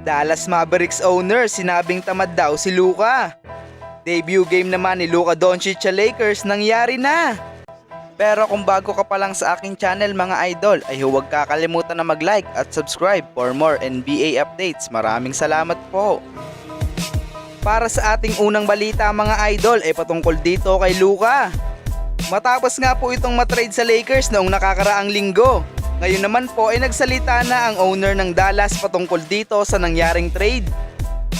Dallas Mavericks owner sinabing tamad daw si Luka. Debut game naman ni Luka Doncic sa Lakers nangyari na. Pero kung bago ka pa lang sa aking channel mga idol ay huwag kakalimutan na mag-like at subscribe for more NBA updates. Maraming salamat po. Para sa ating unang balita mga idol ay patungkol dito kay Luka. Matapos nga po itong matrade sa Lakers noong nakakaraang linggo. Ngayon naman po ay nagsalita na ang owner ng Dallas patungkol dito sa nangyaring trade.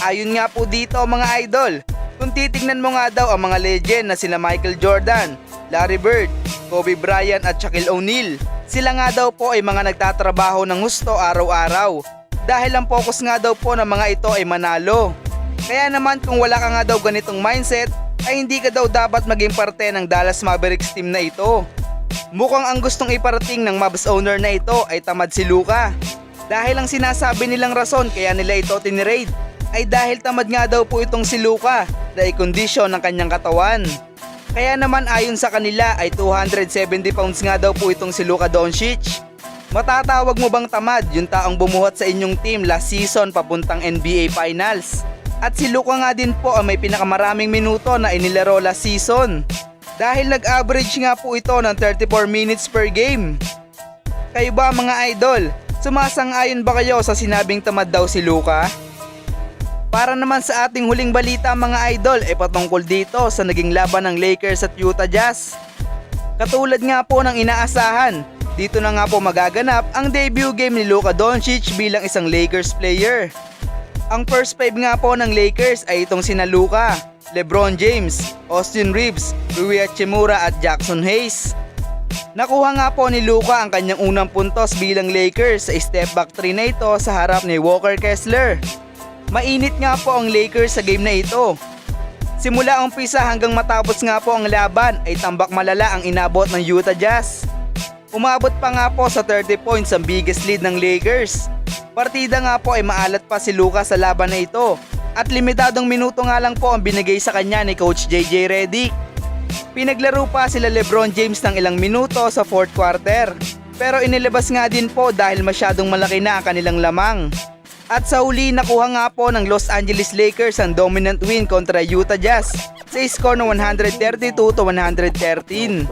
Ayon nga po dito mga idol, kung titignan mo nga daw ang mga legend na sila Michael Jordan, Larry Bird, Kobe Bryant at Shaquille O'Neal, sila nga daw po ay mga nagtatrabaho ng gusto araw-araw. Dahil ang focus nga daw po ng mga ito ay manalo. Kaya naman kung wala ka nga daw ganitong mindset, ay hindi ka daw dapat maging parte ng Dallas Mavericks team na ito. Mukhang ang gustong iparating ng Mavs owner na ito ay tamad si Luka. Dahil ang sinasabi nilang rason kaya nila ito tinirade ay dahil tamad nga daw po itong si Luka na i-condition ng kanyang katawan. Kaya naman ayon sa kanila ay 270 pounds nga daw po itong si Luka Doncic. Matatawag mo bang tamad yung taong bumuhat sa inyong team last season papuntang NBA Finals? At si Luka nga din po ang may pinakamaraming minuto na inilaro last season. Dahil nag-average nga po ito ng 34 minutes per game. Kayo ba mga idol? Sumasang-ayon ba kayo sa sinabing tamad daw si Luka? Para naman sa ating huling balita mga idol ay patungkol dito sa naging laban ng Lakers at Utah Jazz. Katulad nga po ng inaasahan, dito na nga po magaganap ang debut game ni Luka Doncic bilang isang Lakers player. Ang first five nga po ng Lakers ay itong sina Luka, LeBron James, Austin Reeves, Rui Hachimura at Jackson Hayes. Nakuha nga po ni Luka ang kanyang unang puntos bilang Lakers sa step back 3 na ito sa harap ni Walker Kessler. Mainit nga po ang Lakers sa game na ito. Simula umpisa hanggang matapos nga po ang laban ay tambak malala ang inabot ng Utah Jazz. Umabot pa nga po sa 30 points ang biggest lead ng Lakers. Partida nga po ay maalat pa si Luka sa laban na ito at limitadong minuto nga lang po ang binigay sa kanya ni Coach JJ Redick. Pinaglaro pa sila Lebron James ng ilang minuto sa fourth quarter. Pero inilabas nga din po dahil masyadong malaki na ang kanilang lamang. At sa uli nakuha nga po ng Los Angeles Lakers ang dominant win kontra Utah Jazz sa score ng 132 to 113.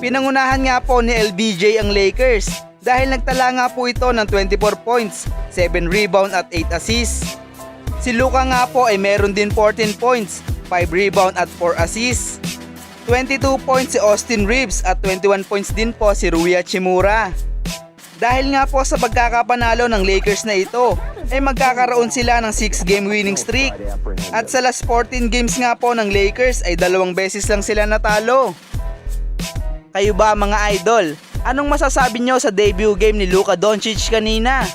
Pinangunahan nga po ni LBJ ang Lakers dahil nagtala nga po ito ng 24 points, 7 rebound at 8 assists. Si Luka nga po ay meron din 14 points, 5 rebound at 4 assists. 22 points si Austin Reeves at 21 points din po si Rui Hachimura. Dahil nga po sa pagkakapanalo ng Lakers na ito, ay magkakaroon sila ng 6 game winning streak. At sa last 14 games nga po ng Lakers ay dalawang beses lang sila natalo. Kayo ba mga idol? Anong masasabi nyo sa debut game ni Luka Doncic kanina?